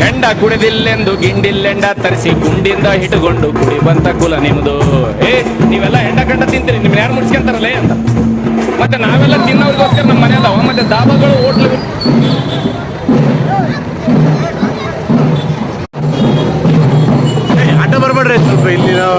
ಹೆಂಡ ಕುಡಿದಿಲ್ಲೆಂದು ಗಿಂಡಿಲ್ಲೆಂಡ ತರಿಸಿ ಗುಂಡಿಂದ ಹಿಟ್ಟುಕೊಂಡು ಕುಡಿ ಬಂತ ಕುಲ ನಿಮ್ದು. ಏ, ನೀವೆಲ್ಲ ಹೆಂಡ ಕಂಡ ತಿಂತೀರಿ ನಿಮ್ ಯಾರು ಮುಡ್ಸ್ಕೊಂತಾರಲ್ಲೇ ಅಂತ. ಮತ್ತೆ ನಾವೆಲ್ಲ ತಿನ್ನೋರ್ಗೋಸ್ಕರ ನಮ್ಮ ಮನೆ ಅದಾವ ಮತ್ತೆ ದಾಬಾಗಳು ಹೋಟ್ಲು ಆಟ ಬರ್ಬೇಡ್ರಿ ಸ್ವಲ್ಪ ಇಲ್ಲಿ ನಾವು